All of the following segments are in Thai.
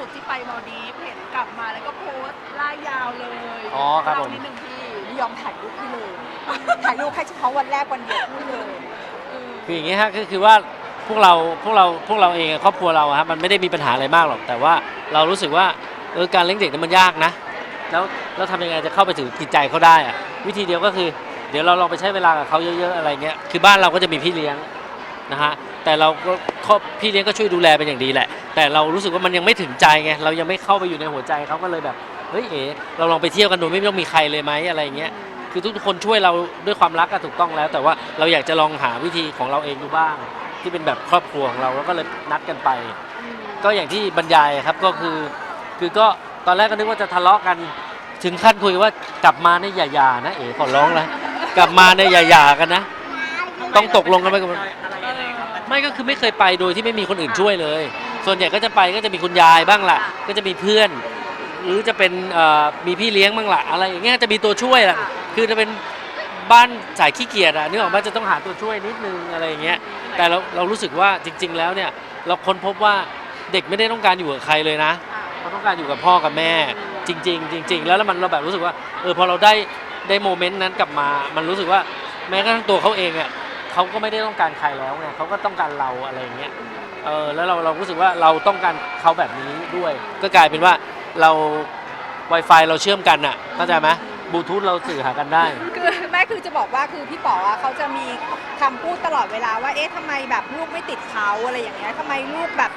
สุดที่ไปมาดีฟเห็นกลับมาแล้วก็โพสต์ล่ายยาวเลยอ๋อครับผมเล่านิดนึงพี่ไม่ยอมถ่ายรูปให้เลยถ่ายรูปให้เฉพาะวันแรกวันเดียวพูดเลยเออคืออย่างนี้ฮะก็คือว่าพวกเราพวกเราพวกเราเองครอบครัวเราอะครับมันไม่ได้มีปัญหาอะไรมากหรอก แต่ว่าเรารู้สึกว่าเออการเลี้ยงเด็กเนี่ยมันยากนะ แล้วเราทำยังไงจะเข้าไปถึงจิตใจเขาได้อะวิธีเดียวก็คือ เดี๋ยวเราลองไปใช้เวลากับเขาเยอะ ๆ อะไรเงี้ยคือบ้านเราก็จะมีพี่เลี้ยง นะฮะแต่เราก็พี่เลี้ยงก็ช่วยดูแลเป็นอย่างดีแหละ แต่เรารู้สึกว่ามันยังไม่ถึงใจไงเรายังไม่เข้าไปอยู่ในหัวใจเขาก็เลยแบบเฮ้ยเอ๋เราลองไปเที่ยวกันโดยไม่ต้องมีใครเลยไหมอะไรเงี้ยคือทุกคนช่วยเราด้วยความรักก็ถูกต้องแล้ว แต่ว่าเราอยากจะลองหาวิธีของเราเองดูบ้าง ที่เป็นแบบครอบครัวของเราแล้วก็เลยนัดกันไป ก็อย่างที่บรรยายครับก็คือ คือก็ตอนแรกก็นึกว่าจะทะเลาะกัน ถึงขั้นคุยว่ากลับมาเนี่ยอย่าหย่านะเอ๋ขอร้องแล้วกลับมาเนี่ยอย่าหย่ากันนะ ต้องตกลงกันไปก่อนอะไร ไงครับมันไม่ก็คือไม่เคยไปโดยที่ไม่มีคนอื่นช่วยเลย ส่วนใหญ่ก็จะไปก็จะมีคุณยายบ้างล่ะ ก็จะมีเพื่อน หรือจะเป็นเอ่อมีพี่เลี้ยงบ้างล่ะอะไรอย่างเงี้ยจะมีตัวช่วยล่ะคือจะเป็นบ้านสายขี้เกียจอะนึกออกว่าจะต้องหาตัวช่วยนิดนึงอะไรอย่างเงี้ยแต่เราเรารู้สึกว่าจริง ๆ แล้วเนี่ยเราค้นพบว่าเด็กไม่ได้ต้องการอยู่กับใครเลยนะเขาต้องการอยู่กับพ่อกับแม่ จริง ๆ จริง ๆ แล้วแล้วมันเราแบบรู้สึกว่าเออพอเราได้ได้โมเมนต์นั้นกลับมา มันรู้สึกว่าแม้กระทั่งตัวเขาเองอะ เขาก็ไม่ได้ต้องการใครแล้วไงเขาก็ต้องการเราอะไรอย่างเงี้ยเออแล้วเราเรารู้สึกว่าเราต้องการเขาแบบนี้ด้วย ก็กลายเป็นว่าเรา Wi-Fi เราเชื่อมกันอะเข้าใจไหมบลูทูธเราสื่อหากันได้ คือแม่คือจะบอกว่าคือพี่ป๋ออะเขาจะมีคำพูดตลอดเวลาว่าเอ๊ะทำไมแบบลูกไม่ติดเขาอะไรอย่างเงี้ยทำไมลูกแบบ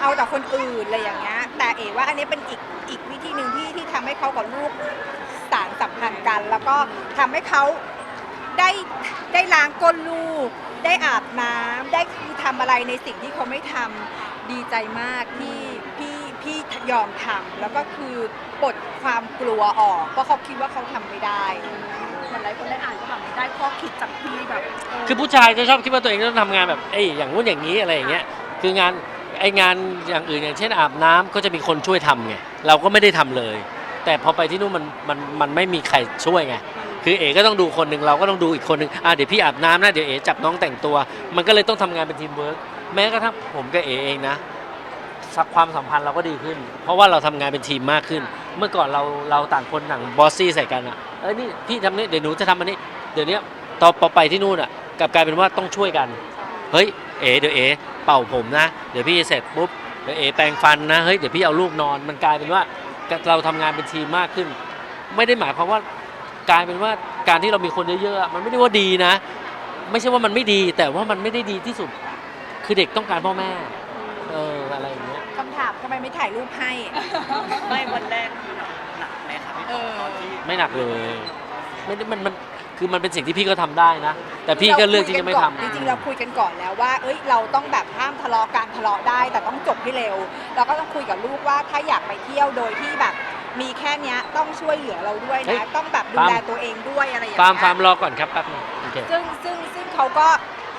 เอาแต่คนอื่นอะไรอย่างเงี้ยแต่เอ๋ว่าอันนี้เป็นอีกอีกวิธีหนึ่งที่ที่ทำให้เขากับลูกสารสัมพันธ์กัน แล้วก็ทำให้เขา ได้ได้ล้างก้นลูก ได้อาบน้ำได้คือทำอะไรในสิ่งที่เขาไม่ทำดีใจมากที่พี่พี่ยอมทำแล้วก็คือปลดความกลัวออก เพราะเขาคิดว่าเขาทำไม่ได้ เหมือนหลายคนได้อ่านก็แบบได้ข้อคิดจากพี่แบบเคือผู้ชายจะชอบคิดว่าตัวเองต้องทำงานแบบเอ้ยอย่างงู้นอย่างนี้อะไรอย่างเงี้ยคืองานไองานอย่างอื่นอย่างเช่นอาบน้ำก็จะมีคนช่วยทำไงเราก็ไม่ได้ทำเลย แต่พอไปที่นู่นมันมันมันไม่มีใครช่วยไง คือเอ๋ก็ต้องดูคนหนึ่งเราก็ต้องดูอีกคนหนึ่งอะเดี๋ยวพี่อาบน้ำนะเดี๋ยวเอ๋จับน้องแต่งตัว มันก็เลยต้องทำงานเป็นทีมเวิร์กแม้กระทั่งผมกับเอ๋เองนะสักความสัมพันธ์เราก็ดีขึ้น เพราะว่าเราทำงานเป็นทีมมากขึ้น เมื่อก่อนเราเราต่างคนต่างบอสซี่ใส่กันอะเอ้ยนี่พี่ทำนี่เดี๋ยวหนูจะทำอันนี้เดี๋ยวนี้ตอนพอไปที่นู่นอะกลับกลายเป็นว่าต้องช่วยกัน เฮ้ยเอ๋เดี๋ยวเอ๋เป่าผมนะ เดี๋ยวพี่เสร็จปุ๊บเดี๋ยวเอ๋แปรงฟันนะเฮ้ยเดี๋ยวพี่เอาลูกนอนมันกลายเป็นว่าเราทำงานเป็นทีมมากขึ้น ไม่ได้หมายความว่า กลายเป็นว่าการที่เรามีคนเยอะๆอะมันไม่ได้ว่าดีนะ ไม่ใช่ว่ามันไม่ดี แต่ว่ามันไม่ได้ดีที่สุด คือเด็กต้องการพ่อแม่เอออะไรอย่างเงี้ยคำถามทำไมไม่ถ่ายรูปให้ ไม่วันแรกคือหนักไหมครับพี่ปอตอนที่ไม่หนักเลยไม่ได้มันมันคือมันเป็นสิ่งที่พี่ก็ทำได้นะ แต่พี่ก็เลือกที่จะไม่ทำ จริงๆเราคุยกันก่อนแล้วว่า เอ้ย เราต้องแบบห้ามทะเลาะกันทะเลาะได้ แต่ต้องจบให้เร็ว เราก็ต้องคุยกับลูกว่าถ้าอยากไปเที่ยวโดยที่แบบ มีแค่เนี้ยต้องช่วยเหลือเราด้วยเฮ้ยนะต้องแบบดูแลตัวเองด้วยอะไรอย่างฟาร์มเงี้ฟาร์มยรอก่อนครับแป๊บนึงโอเค ซึ่งซึ่งซึ่งเขาก็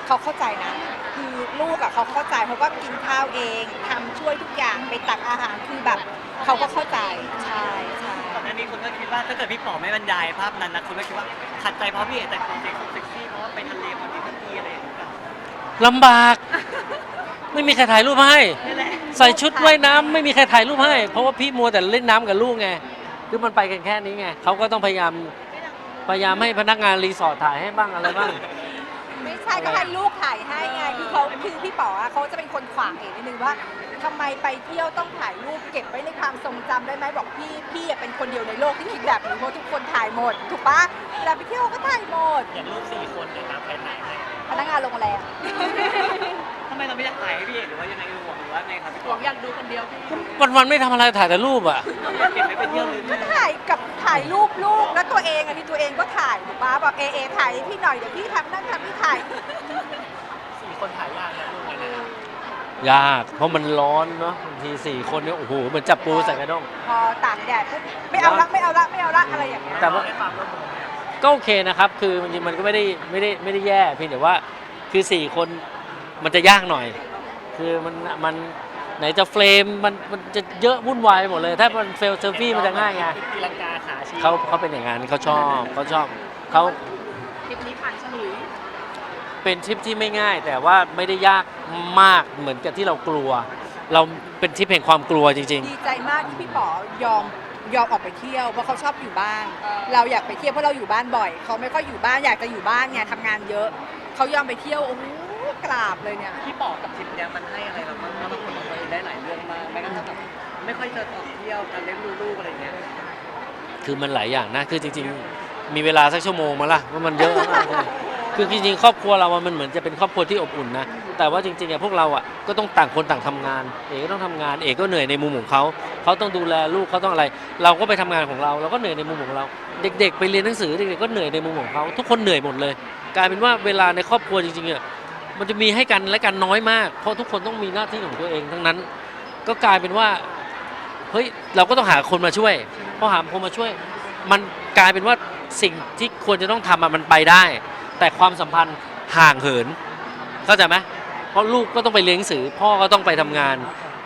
เขาเข้าใจนะ คือลูกอะเขาเข้าใจเขาก็กินข้าวเองทำช่วยทุกอย่างไปตักอาหารคือแบบเขาก็เข้าใจใช่ใช่ก่อนหน้านี้คนก็คิดว่าถ้าเกิดพี่ป๋อไม่บรรยายภาพนั้นนะคุณก็คิดว่าขัดใจเพราะพี่เอ๋แต่งตัวเซ็กซี่เซ็กซี่เพราะว่าไปทะเลมันมีทันทีอะไรอย่างเงี้ยลำบาก ไม่มีใครถ่ายรูปให้นี่แหละ ใส่ชุดว่ายน้ำไม่มีใครถ่ายรูปให้ เพราะว่าพี่มัวแต่เล่นน้ำกับลูกไงคือมันไปกันแค่นี้ไงเขาก็ต้องพยายามพยายามให้พนักงานรีสอร์ทถ่ายให้บ้างอะไรบ้าง ไม่ใช่ก็ให้ลูกถ่ายให้ไงคือเขาคือพี่ป๋ออะเขาจะเป็นคนขวางเองนิดนึงว่าทำไมไปเที่ยวต้องถ่ายรูปเก็บไว้ในความทรงจำได้ไหมบอกพี่พี่อะเป็นคนเดียวในโลกที่คิดแบบนี้เพราะทุกคนถ่ายหมด ถูกปะเวลาไปเที่ยวก็ถ่ายหมด อย่างรูปสี่คนเนี่ยครับใครถ่ายให้ พนักงานโรงแรมทำไมเราไม่อยากถ่ายให้พี่เอ๋หรือว่ายังไงห่วงหรือว่าไงครับพี่หป๋วัองอยากดูคนเดียวพี่วันวันๆไม่ทำอะไรถ่ายแต่รูปอะ เก็บไว้ไปเที่ยวเลยก็ถ่ายกับถ่ายรูปลูกแล้วตัวเองอะที่ตัวเองก็ถ่ายถูกปะแบบเอเอถ่ายให้พี่หน่อยเดี๋ยวพี่ทำนั่นทำนี่ถ่ายสี่คนถ่ายยากนะรูปนั้นนะยาก เพราะมันร้อนเนาะบางทีสี่คนเนี่ยโอ้โหเหมือนจับปูใส่กระด้ง พอตากแดดปุ๊บไม่เอาละไม่เอาละไม่เอาละอะไรอย่างเงี้ยแต่ว่า ได้ความร่วมมือไหม ก็โอเคนะครับ คือมันมันก็ไม่ได้ไม่ได้ไม่ได้แย่เพียงแต่ว่าคือสี่คนมันจะยากหน่อย คือมันมันไหนจะเฟรมมันมันจะเยอะวุ่นวายไปหมดเลย ถ้ามันเฟลเซลฟี่มันจะง่ายไงตีลังกาขาชี้เขาเขาเป็นอย่างนั้นเขาชอบเขาชอบเขาคลิปนี้ผ่านฉลุยเป็นทริปที่ไม่ง่าย แต่ว่าไม่ได้ยากมากเหมือนกับที่เรากลัว เราเป็นทริปแห่งความกลัวจริง ดีใจมากที่พี่ป๋อยอม ยอมออกไปเที่ยวเพราะเขาชอบอยู่บ้าน เราอยากไปเที่ยวเพราะเราอยู่บ้านบ่อยเขาไม่ค่อยอยู่บ้านอยากจะอยู่บ้านไงทำงานเยอะเขายอมไปเที่ยวโอ้โหกราบเลยเนี่ยพี่ป๋อกับทริปเนี้ยมันให้อะไรเราบ้างเพราะเราคนของตัวเองได้หลายเรื่องมากแม้กระทั่งแบบไม่ค่อยจะออกเที่ยวการเลี้ยงดูลูกอะไรเงี้ยๆคือมันหลายอย่างนะ คือจริง ๆ มีเวลาสักชั่วโมงมาละว่ามันเยอะมากเลย คือจริงๆครอบครัวเราอะมันเหมือนจะเป็นครอบครัวที่อบอุ่นนะแต่ว่าจริงๆอะพวกเราอะก็ต้องต่างคนต่างทำงาน เอกก็ต้องทำงานเอกก็เหนื่อยในมุมของเขาเขาต้องดูแลลูกเขาต้องอะไร เราก็ไปทำงานของเราเราก็เหนื่อยในมุมของเรา เด็ก ๆ ไปเรียนหนังสือเด็กๆก็เหนื่อยในมุมของเขาทุกคนเหนื่อยหมดเลย กลายเป็นว่าเวลาในครอบครัวจริงๆอะมันจะมีให้กันและกันน้อยมาก เพราะทุกคนต้องมีหน้าที่ของตัวเองทั้งนั้น ก็กลายเป็นว่าเฮ้ยเราก็ต้องหาคนมาช่วยพอหาคนมาช่วย มันกลายเป็นว่าสิ่งที่ควรจะต้องทำอะมันไปได้ แต่ความสัมพันธ์ห่างเหิน เข้าใจไหมเพราะลูกก็ต้องไปเรียนหนังสือ พ่อก็ต้องไปทำงาน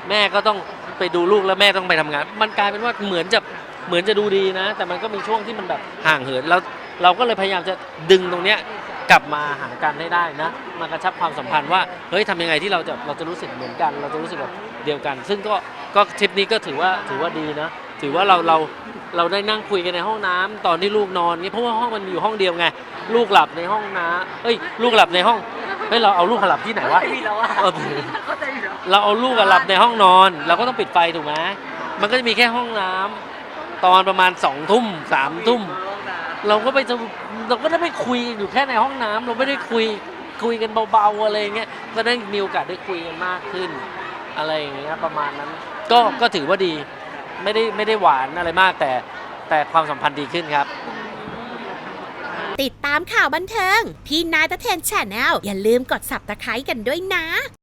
แม่ก็ต้องไปดูลูกแล้วแม่ต้องไปทำงาน มันกลายเป็นว่าเหมือนจะเหมือนจะดูดีนะ แต่มันก็มีช่วงที่มันแบบห่างเหินแล้วเราก็เลยพยายามจะดึงตรงเนี้ยกลับมาหากันให้ได้นะมากระชับความสัมพันธ์ว่าเฮ้ยทำยังไงที่เราจะเราจะรู้สึกเหมือนกัน เราจะรู้สึกแบบเดียวกัน ซึ่งก็ก็ทริปนี้ก็ถือว่าถือว่าดีนะ ถือว่าเราเราเราได้นั่งคุยกันในห้องน้ำตอนที่ลูกนอนเงี้ยเพราะว่าห้องมันมีอยู่ห้องเดียวไงลูกหลับในห้องน้ำเอ้ยลูกหลับในห้องเฮ้ยเราเอาลูกหลับที่ไหนวะไม่มีแล้วอะเออเข้าใจอยู่แล้วเราเอาลูกอะหลับในห้องนอน เราก็ต้องปิดไฟถูกไหมมันก็จะมีแค่ห้องน้ำตอนประมาณสองทุ่มสามทุ่มเราก็ไปจะเราก็ได้ไปคุยอยู่แค่ในห้องน้ำเราไม่ได้คุยคุยกันเบาๆอะไรอย่างเงี้ยก็ได้มีโอกาสได้คุยกันมากขึ้น อะไรอย่างเงี้ยประมาณนั้น ก็ก็ถือว่าดี ไม่ได้ไม่ได้หวานอะไรมากแต่แต่ความสัมพันธ์ดีขึ้นครับ ติดตามข่าวบันเทิง พี่นายตะเทนแชนแนลอย่าลืมกดสับตะไคร้กันด้วยนะ